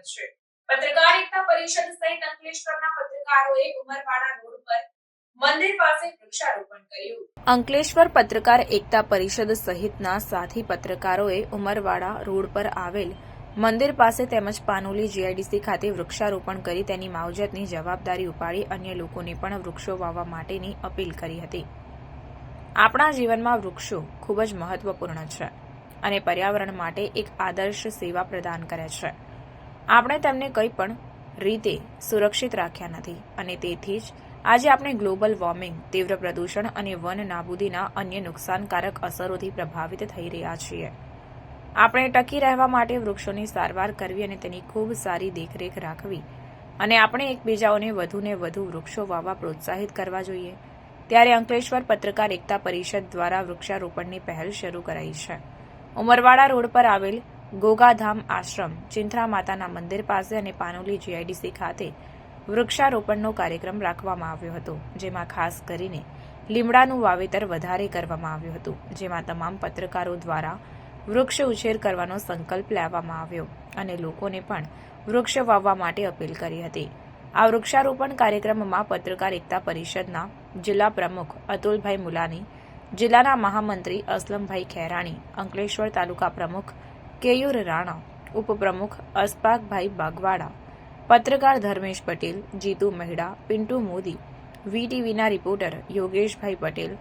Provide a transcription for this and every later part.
છે. પત્રકારિતા પરિષદ સહિત અંકલેશ્વરના પત્રકારોએ ઉમરવાડા રોડ પર અંકલેશ્વર પત્રકાર એકતા પરિષદ સહિતના સાથી પત્રકારોએ ઉમરવાડા રોડ પર આવેલ મંદિર પાસે તેમજ પાનોલી જીઆઈડીસી ખાતે વૃક્ષારોપણ કરી તેની માવજતની જવાબદારી ઉપાડી અન્ય લોકોને પણ વૃક્ષો વાવવા માટેની અપીલ કરી હતી. આપણા જીવનમાં વૃક્ષો ખૂબ જ મહત્વપૂર્ણ છે અને પર્યાવરણ માટે એક આદર્શ સેવા પ્રદાન કરે છે. આપણે તેમને કંઈ પણ રીતે સુરક્ષિત રાખ્યા નથી. અને તેથી જ આજે આપણે ગ્લોબલ વોર્મિંગ, તીવ્ર પ્રદૂષણ અને વન નાબૂદીના અન્ય નુકસાનકારક અસરોથી પ્રભાવિત થઈ રહ્યા છીએ. આપણે ટકી રહેવા માટે વૃક્ષોની સારવાર કરવી અને તેની ખૂબ સારી દેખરેખ રાખવી. અને આપણે એકબીજાઓને વધુને વધુ વૃક્ષો વાવવા પ્રોત્સાહિત કરવા જોઈએ. ત્યારે અંકલેશ્વર પત્રકાર એકતા પરિષદ દ્વારા વૃક્ષારોપણની પહેલ શરૂ કરાઈ છે. ઉમરવાડા રોડ પર આવેલ ગોગાધામ આશ્રમ, ચિંથરા માતાના મંદિર પાસે અને પાનોલી જીઆઈડીસી ખાતે વૃક્ષારોપણનો કાર્યક્રમ રાખવામાં આવ્યો હતો, જેમાં ખાસ કરીને લીમડાનું વાવેતર વધારે કરવામાં આવ્યું હતું, જેમાં તમામ પત્રકારો દ્વારા વૃક્ષ ઉછેર કરવાનો સંકલ્પ લેવામાં આવ્યો અને લોકોને પણ વૃક્ષ વાવવા માટે અપીલ કરી હતી. આ વૃક્ષારોપણ કાર્યક્રમમાં પત્રકાર એકતા પરિષદના જિલ્લા પ્રમુખ અતુલભાઈ મુલાની, જિલ્લાના મહામંત્રી અસલમભાઈ ખેરાણી, અંકલેશ્વર તાલુકા પ્રમુખ કેયુર રાણા, ઉપપ્રમુખ અસ્પાકભાઈ બાગવાડા, પત્રકાર ધર્મેશ પટેલ, જીતુ મહેડા, પિન્ટુ મોદી, વીટીવીના રિપોર્ટર યોગેશભાઈ પટેલ,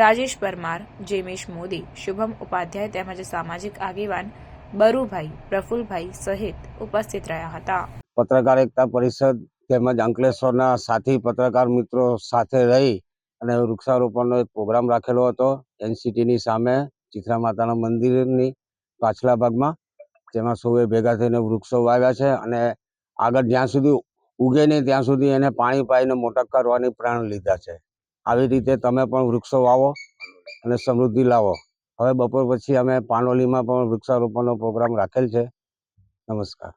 રાજેશ પરમાર, જેમેશ મોદી, શુભમ ઉપાધ્યાય તેમજ સામાજિક આગેવાન બરુભાઈ પ્રફુલભાઈ સહિત ઉપસ્થિત રહ્યા હતા. પત્રકાર એકતા પરિષદ તેમજ અંકલેશ્વરના સાથી પત્રકાર મિત્રો સાથે રહી અને વૃક્ષારોપણનો એક પ્રોગ્રામ રાખેલો હતો. એનસીટીની સામે ચિત્રા માતાના મંદિરની પાછલા ભાગમાં, જેમાં સૌએ ભેગા થઈને વૃક્ષો વાવ્યા છે અને આગળ જ્યાં સુધી ઉગે નહીં ત્યાં સુધી એને પાણી પાઈને મોટા કરવાની પ્રાણ લીધા છે. આવી રીતે તમે પણ વૃક્ષો વાવો અને સમૃદ્ધિ લાવો. હવે બપોર પછી અમે પાનોલીમાં પણ વૃક્ષારોપણનો પ્રોગ્રામ રાખેલ છે. નમસ્કાર.